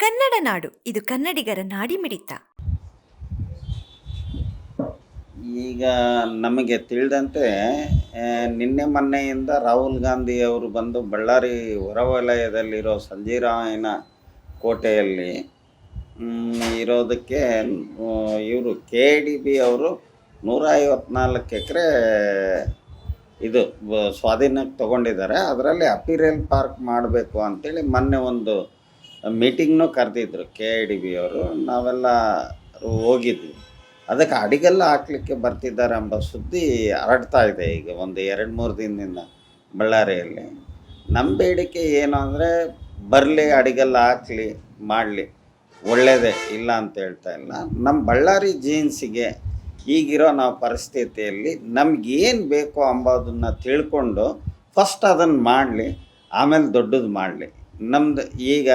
ಕನ್ನಡ ನಾಡು. ಇದು ಕನ್ನಡಿಗರ ನಾಡಿ ಮಿಡಿತ. ಈಗ ನಮಗೆ ತಿಳಿದಂತೆ ನಿನ್ನೆ ಮೊನ್ನೆಯಿಂದ ರಾಹುಲ್ ಗಾಂಧಿ ಅವರು ಬಂದು ಬಳ್ಳಾರಿ ಹೊರವಲಯದಲ್ಲಿರೋ ಸಂಜೀರಾಯನ ಕೋಟೆಯಲ್ಲಿ ಇರೋದಕ್ಕೆ ಇವರು ಕೆ ಡಿ ಬಿ ಅವರು ನೂರ ಐವತ್ನಾಲ್ಕು ಎಕರೆ ಇದು ಸ್ವಾಧೀನಕ್ಕೆ ತಗೊಂಡಿದ್ದಾರೆ. ಅದರಲ್ಲಿ ಅಪಿರೇಲ್ ಪಾರ್ಕ್ ಮಾಡಬೇಕು ಅಂತೇಳಿ ಮೊನ್ನೆ ಒಂದು ಮೀಟಿಂಗ್ನೂ ಕರೆದಿದ್ರು ಕೆ ಡಿ ಬಿ ಅವರು. ನಾವೆಲ್ಲ ಹೋಗಿದ್ವಿ. ಅದಕ್ಕೆ ಅಡಿಗೆಲ್ಲ ಹಾಕ್ಲಿಕ್ಕೆ ಬರ್ತಿದ್ದಾರೆ ಎಂಬ ಸುದ್ದಿ ಹರಡ್ತಾ ಇದೆ ಈಗ ಒಂದು ಎರಡು ಮೂರು ದಿನದಿಂದ ಬಳ್ಳಾರಿಯಲ್ಲಿ ನಮ್ಮ ಬೇಡಿಕೆ ಏನು ಅಂದರೆ ಬರಲಿ, ಅಡಿಗೆಲ್ಲ ಹಾಕ್ಲಿ, ಮಾಡಲಿ. ಒಳ್ಳೆಯದೇ ಇಲ್ಲ ಅಂತ ಹೇಳ್ತಾ ಇಲ್ಲ. ನಮ್ಮ ಬಳ್ಳಾರಿ ಜೀನ್ಸಿಗೆ ಈಗಿರೋ ನಾವು ಪರಿಸ್ಥಿತಿಯಲ್ಲಿ ನಮಗೇನು ಬೇಕು ಅಂಬೋದನ್ನು ತಿಳ್ಕೊಂಡು ಫಸ್ಟ್ ಅದನ್ನು ಮಾಡಲಿ, ಆಮೇಲೆ ದೊಡ್ಡದು ಮಾಡಲಿ. ನಮ್ದು ಈಗ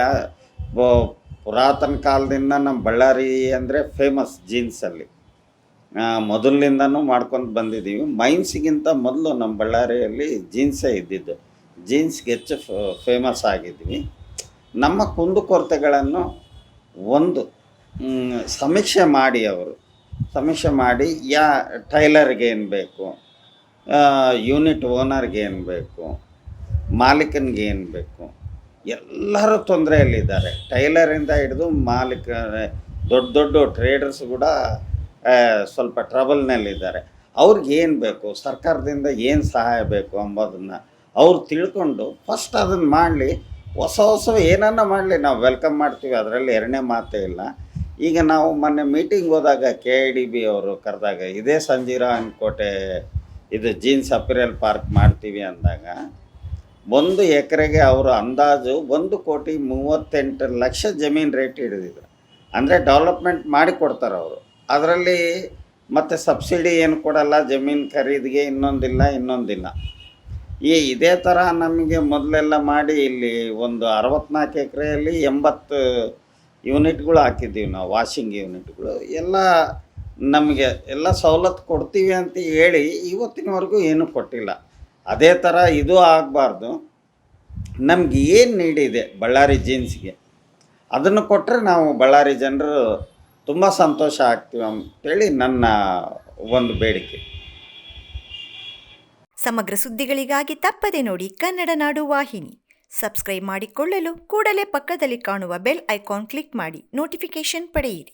ಪುರಾತನ ಕಾಲದಿಂದ ನಮ್ಮ ಬಳ್ಳಾರಿ ಅಂದರೆ ಫೇಮಸ್ ಜೀನ್ಸಲ್ಲಿ ಮೊದಲಿನಿಂದನೂ ಮಾಡ್ಕೊಂಡು ಬಂದಿದ್ದೀವಿ ಮೈನ್ಸಿಗಿಂತ ಮೊದಲು ನಮ್ಮ ಬಳ್ಳಾರಿಯಲ್ಲಿ ಜೀನ್ಸೇ ಇದ್ದಿದ್ದು. ಜೀನ್ಸ್ಗೆ ಹೆಚ್ಚು ಫೇಮಸ್ ಆಗಿದ್ವಿ. ನಮ್ಮ ಕುಂದುಕೊರತೆಗಳನ್ನು ಒಂದು ಸಮೀಕ್ಷೆ ಮಾಡಿ ಅವರು. ಸಮೀಕ್ಷೆ ಮಾಡಿ, ಯಾ, ಟೈಲರ್ಗೆ ಏನು ಬೇಕು? ಯೂನಿಟ್ ಓನರ್ಗೆ ಏನು ಬೇಕು? ಮಾಲೀಕನಿಗೆ ಏನು ಬೇಕು? ಎಲ್ಲರೂ ತೊಂದರೆಯಲ್ಲಿದ್ದಾರೆ. ಟೈಲರಿಂದ ಹಿಡಿದು ಮಾಲೀಕ, ದೊಡ್ಡ ದೊಡ್ಡ ಟ್ರೇಡರ್ಸ್ ಕೂಡ ಸ್ವಲ್ಪ ಟ್ರಬಲ್ನಲ್ಲಿದ್ದಾರೆ ಅವ್ರಿಗೆ ಏನು ಬೇಕು, ಸರ್ಕಾರದಿಂದ ಏನು ಸಹಾಯ ಬೇಕು ಅಂಬೋದನ್ನು ಅವ್ರು ತಿಳ್ಕೊಂಡು ಫಸ್ಟ್ ಅದನ್ನು ಮಾಡಲಿ. ಹೊಸ ಹೊಸ ಏನನ್ನ ಮಾಡಲಿ, ನಾವು ವೆಲ್ಕಮ್ ಮಾಡ್ತೀವಿ, ಅದರಲ್ಲಿ ಎರಡನೇ ಮಾತೇ ಇಲ್ಲ. ಈಗ ನಾವು ಮೊನ್ನೆ ಮೀಟಿಂಗ್ ಹೋದಾಗ ಕೆ ಐ ಡಿ ಬಿ ಅವರು ಕರೆದಾಗ, ಇದೇ ಸಂಜೀರಾಯನ್ ಕೋಟೆ ಇದು ಜೀನ್ಸ್ ಅಪಿರಿಯಲ್ ಪಾರ್ಕ್ ಮಾಡ್ತೀವಿ ಅಂದಾಗ ಒಂದು ಎಕರೆಗೆ ಅವರು ಅಂದಾಜು ಒಂದು ಕೋಟಿ ಮೂವತ್ತೆಂಟು ಲಕ್ಷ ಜಮೀನು ರೇಟ್ ಹಿಡಿದಿದ್ರು ಅಂದರೆ ಡೆವಲಪ್ಮೆಂಟ್ ಮಾಡಿ ಕೊಡ್ತಾರೆ ಅವರು. ಅದರಲ್ಲಿ ಮತ್ತು ಸಬ್ಸಿಡಿ ಏನು ಕೊಡಲ್ಲ, ಜಮೀನು ಖರೀದಿಗೆ ಇನ್ನೊಂದಿಲ್ಲ ಇನ್ನೊಂದಿಲ್ಲ. ಈ ಇದೇ ಥರ ನಮಗೆ ಮೊದಲೆಲ್ಲ ಮಾಡಿ ಇಲ್ಲಿ ಒಂದು ಅರವತ್ನಾಲ್ಕು ಎಕರೆಯಲ್ಲಿ ಎಂಬತ್ತು ಯೂನಿಟ್ಗಳು ಹಾಕಿದ್ದೀವಿ ನಾವು ವಾಷಿಂಗ್ ಯೂನಿಟ್ಗಳು ಎಲ್ಲ ನಮಗೆ ಎಲ್ಲ ಸವಲತ್ತು ಕೊಡ್ತೀವಿ ಅಂತ ಹೇಳಿ ಇವತ್ತಿನವರೆಗೂ ಏನೂ ಕೊಟ್ಟಿಲ್ಲ. ಅದೇ ಥರ ಇದು ಆಗಬಾರ್ದು. ನಮ್ಗೆ ಏನು ನೀಡಿದೆ ಬಳ್ಳಾರಿ ಜೀನ್ಸ್ಗೆ? ಅದನ್ನು ಕೊಟ್ಟರೆ ನಾವು ಬಳ್ಳಾರಿ ಜನರು ತುಂಬ ಸಂತೋಷ ಆಗ್ತೀವಿ ಅಂತೇಳಿ ನನ್ನ ಒಂದು ಬೇಡಿಕೆ. ಸಮಗ್ರ ಸುದ್ದಿಗಳಿಗಾಗಿ ತಪ್ಪದೆ ನೋಡಿ ಕನ್ನಡ ನಾಡು ವಾಹಿನಿ. ಸಬ್ಸ್ಕ್ರೈಬ್ ಮಾಡಿಕೊಳ್ಳಲು ಕೂಡಲೇ ಪಕ್ಕದಲ್ಲಿ ಕಾಣುವ ಬೆಲ್ ಐಕಾನ್ ಕ್ಲಿಕ್ ಮಾಡಿ ನೋಟಿಫಿಕೇಶನ್ ಪಡೆಯಿರಿ.